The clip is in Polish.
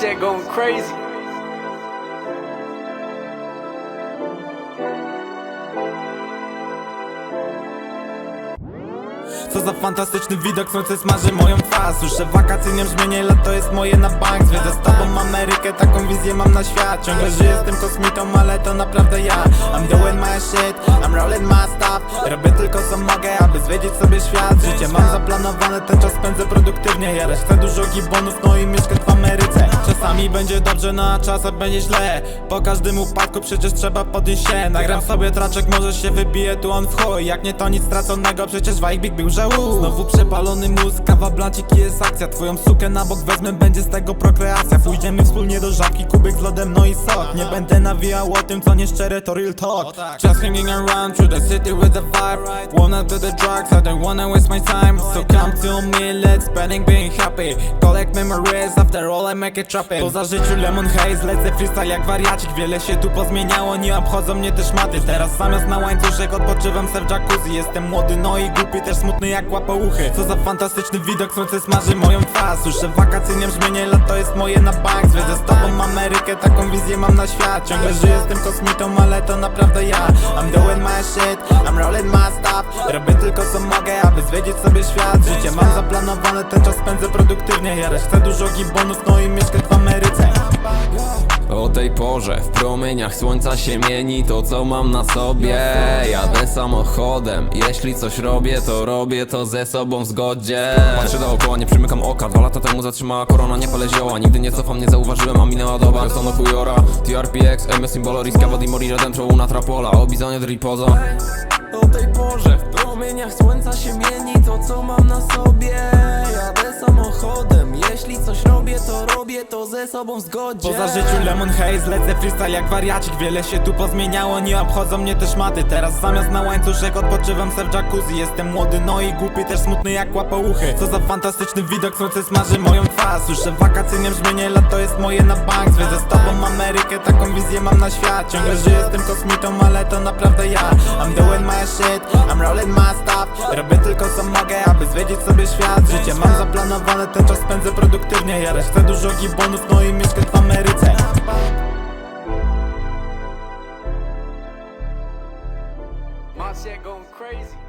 shit going crazy. Co za fantastyczny widok, słońce smaży moją twarz. Słyszę wakacyjnie brzmienie, lato jest moje na bank. Zwiedzę z tobą Amerykę, taką wizję mam na świat. Ciągle żyję z tym kosmitą, ale to naprawdę ja. I'm doing my shit, I'm rolling my stuff. Robię tylko co mogę, aby zwiedzić sobie świat. Życie mam zaplanowane, ten czas spędzę produktywnie. Jarać chcę dużo gibonów, no i mieszkać w Ameryce. Czasami będzie dobrze, no a czasem będzie źle. Po każdym upadku przecież trzeba podnieść się. Nagram sobie traczek, może się wybije tu on w chuj. Jak nie to nic straconego, przecież Wajk Big był żału Znowu przepalony mózg, kawa blancik jest akcja. Twoją sukę na bok wezmę, będzie z tego prokreacja. Pójdziemy wspólnie do żabki, kubek z lodem, no i sok. Nie będę nawijał o tym, co nieszczere, to real talk. Just hanging around through the city with the vibe. Wanna do the drugs, I don't wanna waste my time. So come to me, let's spending being happy. Collect memories, after all I make it trapping. Poza życiu lemon haze, lecę freestyle jak wariacik. Wiele się tu pozmieniało, nie obchodzą mnie te szmaty. Teraz zamiast na łańcuszek odpoczywam se w jacuzzi. Jestem młody, no i głupi, też smutny jak łapouchy Co za fantastyczny widok, słońce smaży moją twarz. Słyszę wakacyjnie brzmienie, lato jest moje na bank. Zwiedzę z tobą Amerykę, taką wizję mam na świat. Ciągle żyję tym kosmitą, ale to naprawdę ja. I'm doing my shit, I'm rolling my stuff. Robię tylko co aby zwiedzić sobie świat. Życie mam zaplanowane, ten czas spędzę produktywnie. Jarać chcę dużo gibonów, no i mieszkać w Ameryce. O tej porze w promieniach słońca się mieni to co mam na sobie. Jadę samochodem, jeśli coś robię to robię to ze sobą w zgodzie. Patrzę dookoła, nie przymykam oka, dwa lata temu zatrzymała korona, nie palę zioła Nigdy nie cofam, nie zauważyłem, a minęła doba. Persono Kujora, TRPX, MS Symbolo, Riska, di Mori, Redemption, Una Trapola. Obizonie, Dripoza promieniach słońca się mieni to co mam na sobie? Jadę samochodem, jeśli coś robię to robię to ze sobą w zgodzie. Poza życiu lemon haze, lecę freestyle jak wariacik. Wiele się tu pozmieniało, nie obchodzą mnie te szmaty Teraz zamiast na łańcuszek odpoczywam se w jacuzzi. Jestem młody, no i głupi, też smutny jak łapouchy Co za fantastyczny widok, słońce smaży moją twarz. Słyszę wakacyjnie brzmienie, lato jest moje na bank. Zwiedzę z tobą Amerykę, taką wizję mam na świat. Ciągle żyję tym kosmitą, ale to naprawdę ja. I'm doing my shit, I'm rolling my stuff. Robię tylko co mogę, aby zwiedzić sobie świat. Życie mam zaplanowane, ten czas spędzę produktywnie. Jarać chcę dużo gibonów, no i mieszkać w Ameryce. Shit going crazy.